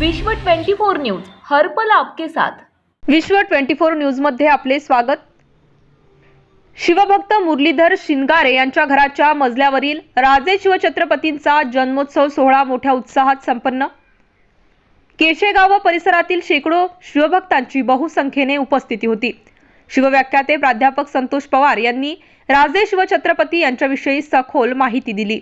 विश्व 24 न्यूज हरपल आपके साथ. विश्व 24 न्यूजमध्ये आपले स्वागत. शिवभक्त मुरलीधर शिंगारे यांच्या घराच्या मजल्यावरील राजे शिवछत्रपतींचा जन्मोत्सव सोहळा मोठ्या उत्साहात संपन्न. केशेगाव व परिसरातील शेकडो शिवभक्तांची बहुसंख्येने उपस्थिती होती. शिवव्याख्याते प्राध्यापक संतोष पवार यांनी राजे शिवछत्रपती यांच्याविषयी सखोल माहिती दिली.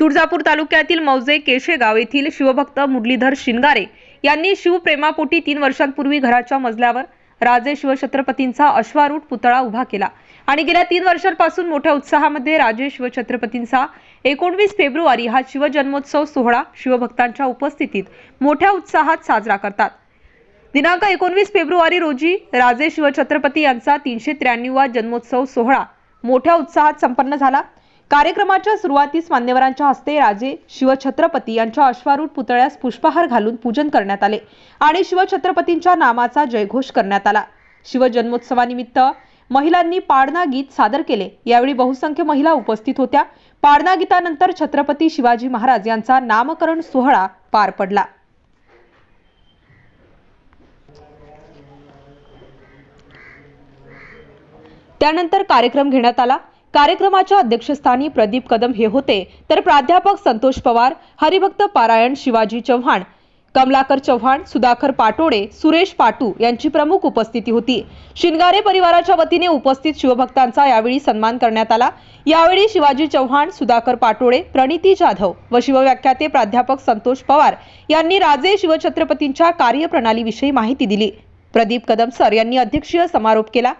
तुळजापूर तालुक्यातील मौजे केशेगाव येथील शिवभक्त मुरलीधर शिंगारे यांनी शिवप्रेमापोटी तीन वर्षांपूर्वी घराच्या मजल्यावर राजे शिवछत्रपतींचा अश्वारूढ पुतळा उभा केला. आणि गेल्या तीन वर्षांपासून मोठ्या उत्साहामध्ये राजे शिवछत्रपतींचा एकोणवीस फेब्रुवारी हा शिवजन्मोत्सव सोहळा शिवभक्तांच्या उपस्थितीत मोठ्या उत्साहात साजरा करतात. दिनांक एकोणवीस फेब्रुवारी रोजी राजे शिवछत्रपती यांचा तीनशे त्र्याण्णववा जन्मोत्सव सोहळा मोठ्या उत्साहात संपन्न झाला. कार्यक्रमाच्या सुरुवातीस मान्यवरांच्या हस्ते राजे शिवछत्रपती यांच्या अश्वारूढ पुतळ्यास पुष्पहार घालून पूजन करण्यात आले आणि शिवछत्रपतींच्या नामाचा जयघोष करण्यात आला. शिवजन्मोत्सवानिमित्त महिलांनी पाडणा गीत सादर केले. यावेळी बहुसंख्य महिला उपस्थित होत्या. पाडणा गीतानंतर छत्रपती शिवाजी महाराज यांचा नामकरण सोहळा पार पडला. त्यानंतर कार्यक्रम घेण्यात आला. कार्यक्रमाच्या अध्यक्षस्थानी प्रदीप कदम हे होते. तर प्राध्यापक संतोष पवार हरिभक्त पारायण शिवाजी चव्हाण कमलाकर चव्हाण सुधाकर पाटोडे सुरेश पाटू यांची प्रमुख उपस्थिती होती. शिनगारे परिवाराच्या वतीने उपस्थित शिवभक्तांचा यावेळी सन्मान करण्यात आला. यावेळी शिवाजी चव्हाण सुधाकर पाटोडे प्रणिती जाधव व शिवव्याख्याते प्राध्यापक संतोष पवार यांनी राजे शिवछत्रपतींच्या कार्यप्रणालीविषयी माहिती दिली. प्रदीप कदम सर यांनी अध्यक्षीय समारोप केला.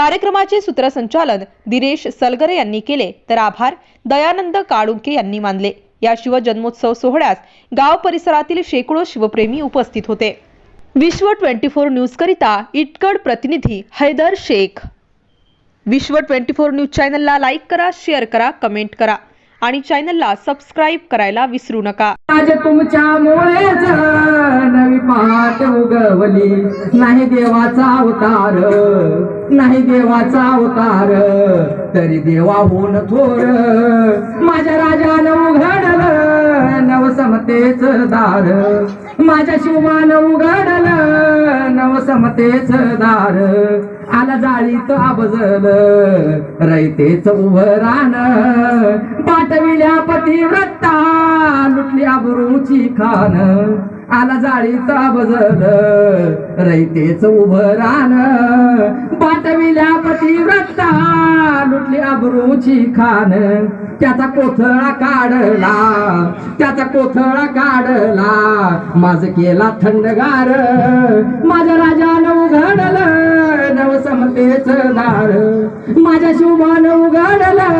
कार्यक्रमाचे सूत्रसंचालन दिनेश सलगरे यांनी केले. तर आभार. दयानंद काळुंके यांनी मानले. या शिवजन्मोत्सव सोहळ्यास गाव परिसरातील शेकडो शिवप्रेमी उपस्थित होते. विश्व ट्वेंटी फोर न्यूज करिता इटकड प्रतिनिधी Haidar Shaikh. Vishwa twenty four news चॅनलला लाईक करा शेअर करा कमेंट करा आणि चॅनलला सबस्क्राईब करायला विसरू नका. आज वाट उगवली नाही देवाचा अवतार नाही देवाचा अवतार तरी देवा होऊन थोर. माझ्या राजानं उघडलं नवसमतेच दार. माझ्या शिवान उघडलं नवसमतेच दार. आला जाळीत आबजल रयतेच उभं रान. पाठविल्या पतिव्रता लुटल्या अबरूची खान. आला जाळीत आबजल रयतेच उभं रान पाठविल्या पतिव्रता लुटली अब्रूची खान त्याचा कोथळा काढला त्याचा कोथळा काढला. माझ केला थंडगार. माझ्या राजान उघडलं नवसमतेच दार माझ्या शुभान उघडलं